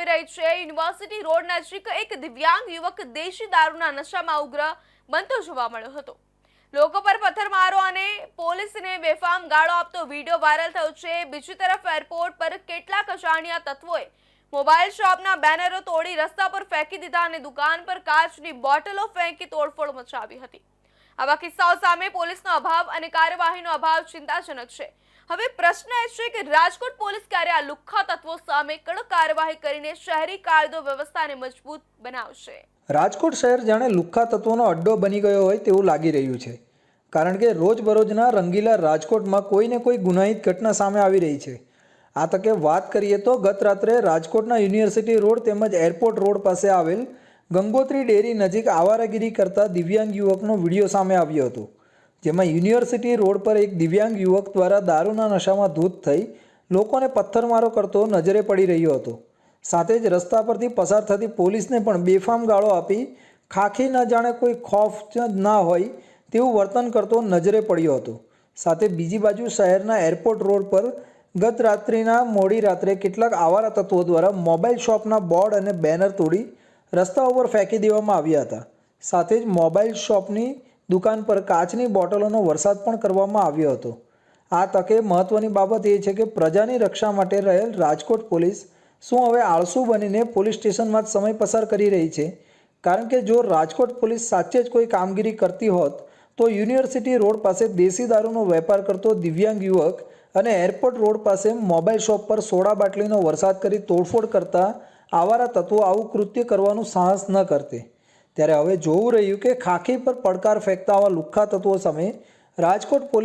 જોઈ રહી છે. યુનિવર્સિટી રોડ નજીક એક દિવ્યાંગ યુવક દેશી દારૂના નશામાં ઉગ્ર બનતો જોવા મળ્યો હતો. લોકો પર પથ્થરમારો અને પોલીસને બેફામ ગાળો આપતો વીડિયો વાયરલ થયો છે. બીજી તરફ એરપોર્ટ પર કેટલાક અજાણ્યા તત્વોએ મોબાઈલ શોપના બેનરો તોડી રસ્તા પર ફેંકી દીધા અને દુકાન પર કાચની બોટલો ફેંકી તોડફોડ મચાવી હતી. આવા કિસ્સાઓ સામે પોલીસનો અભાવ અને કાર્યવાહીનો અભાવ ચિંતાજનક છે. હવે પ્રશ્ન એ છે કે રાજકોટ પોલીસ ક્યારે આ લુખ્ખા તત્વો સામે કડક કાર્યવાહી કરીને શહેરી કાયદો વ્યવસ્થાને મજબૂત બનાવશે? રાજકોટ શહેર જાણે લુખ્ખા તત્વોનો અડ્ડો બની ગયો હોય તેવું લાગી રહ્યું છે. કારણ કે રોજબરોજના રંગીલા રાજકોટમાં કોઈને કોઈ ગુનાહિત ઘટના સામે આવી રહી છે. આ તકે વાત કરીએ તો ગત રાત્રે રાજકોટના યુનિવર્સિટી રોડ તેમજ એરપોર્ટ રોડ પાસે આવેલ ગંગોત્રી ડેરી નજીક આવારાગીરી કરતા દિવ્યાંગ યુવકનો વીડિયો સામે આવ્યો હતો. જેમાં યુનિવર્સિટી રોડ પર એક દિવ્યાંગ યુવક દ્વારા દારૂના નશામાં ધૂત થઈ લોકોને પથ્થરમારો કરતો નજરે પડી રહ્યો હતો. સાથે જ રસ્તા પરથી પસાર થતી પોલીસને પણ બેફામ ગાળો આપી ખાખી ન જાણે કોઈ ખોફ ના હોય તેવું વર્તન કરતો નજરે પડ્યો હતો. સાથે બીજી બાજુ શહેરના એરપોર્ટ રોડ પર ગત રાત્રિના મોડી રાત્રે કેટલાક આવારા તત્વો દ્વારા મોબાઈલ શોપના બોર્ડ અને બેનર તોડી રસ્તા ઉપર ફેંકી દેવામાં આવ્યા હતા. સાથે જ મોબાઈલ શોપની દુકાન પર કાચની બોટલોનો વરસાદ પણ કરવામાં આવ્યો હતો. આ તકે મહત્વની બાબત એ છે કે પ્રજાની રક્ષા માટે રહેલ રાજકોટ પોલીસ શું હવે આળસુ બનીને પોલીસ સ્ટેશનમાં જ સમય પસાર કરી રહી છે? કારણ કે જો રાજકોટ પોલીસ સાચે જ કોઈ કામગીરી કરતી હોત, તો યુનિવર્સિટી રોડ પાસે દેશી દારૂનો વેપાર કરતો દિવ્યાંગ યુવક અને એરપોર્ટ રોડ પાસે મોબાઈલ શોપ પર સોડા બાટલીનો વરસાદ કરી તોડફોડ કરતા આવારા તત્વો આવું કૃત્ય કરવાનું સાહસ ન કરતે. ત્યારે હવે જોવું રહ્યું કે ખાખી પર પડકાર ફેંકતા આવા લુખ્ખા તત્વો સામે રાજકોટ પોલીસ